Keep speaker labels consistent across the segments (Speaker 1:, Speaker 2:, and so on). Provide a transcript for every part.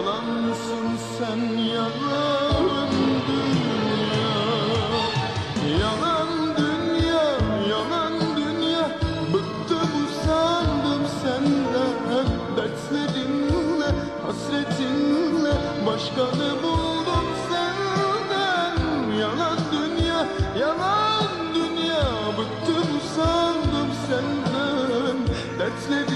Speaker 1: Yalansın sen yalan dünya? Yalan dünya, yalan dünya. Bıktım usandım senden Dertlerinle, hasretinle. Başkanı buldum senden Yalan dünya, yalan dünya. Bıktım usandım senden Dertlerinle,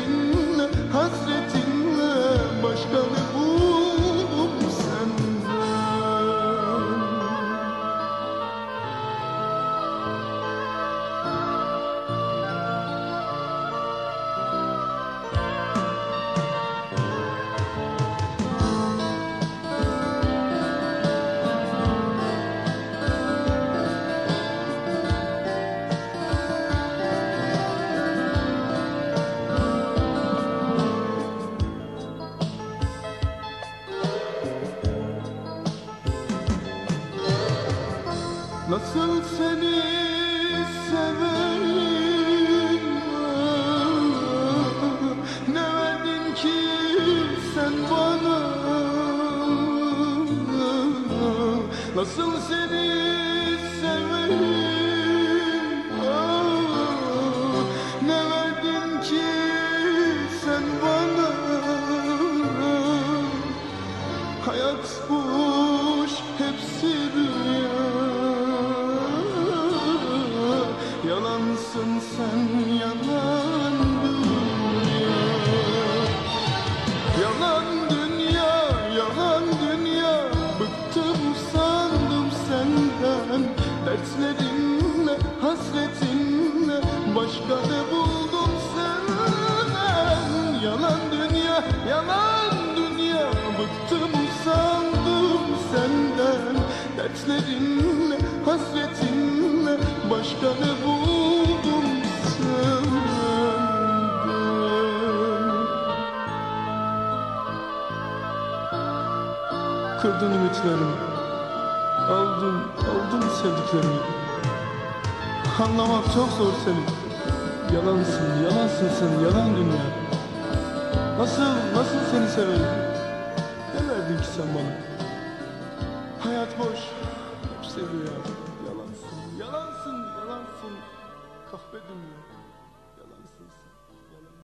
Speaker 1: Nasıl seni seveyim Ne verdin ki sen bana? Nasıl seni senden Dertlerinle, hasretinle Başka ne buldum senden? Yalan dünya, yalan dünya Bıktım, usandım senden. Dertlerinle, hasretinle Başka ne buldum senden? Kırdın ümitlerimi Aldın, aldın sevdiklerimi Anlamak çok zor seni Yalansın, yalansın sen, yalan dünya. Nasıl, nasıl seni seveyim Ne verdin ki sen bana? Hayat boş, hepsi rüya. Yalansın, yalansın, yalansın. Kahve dünya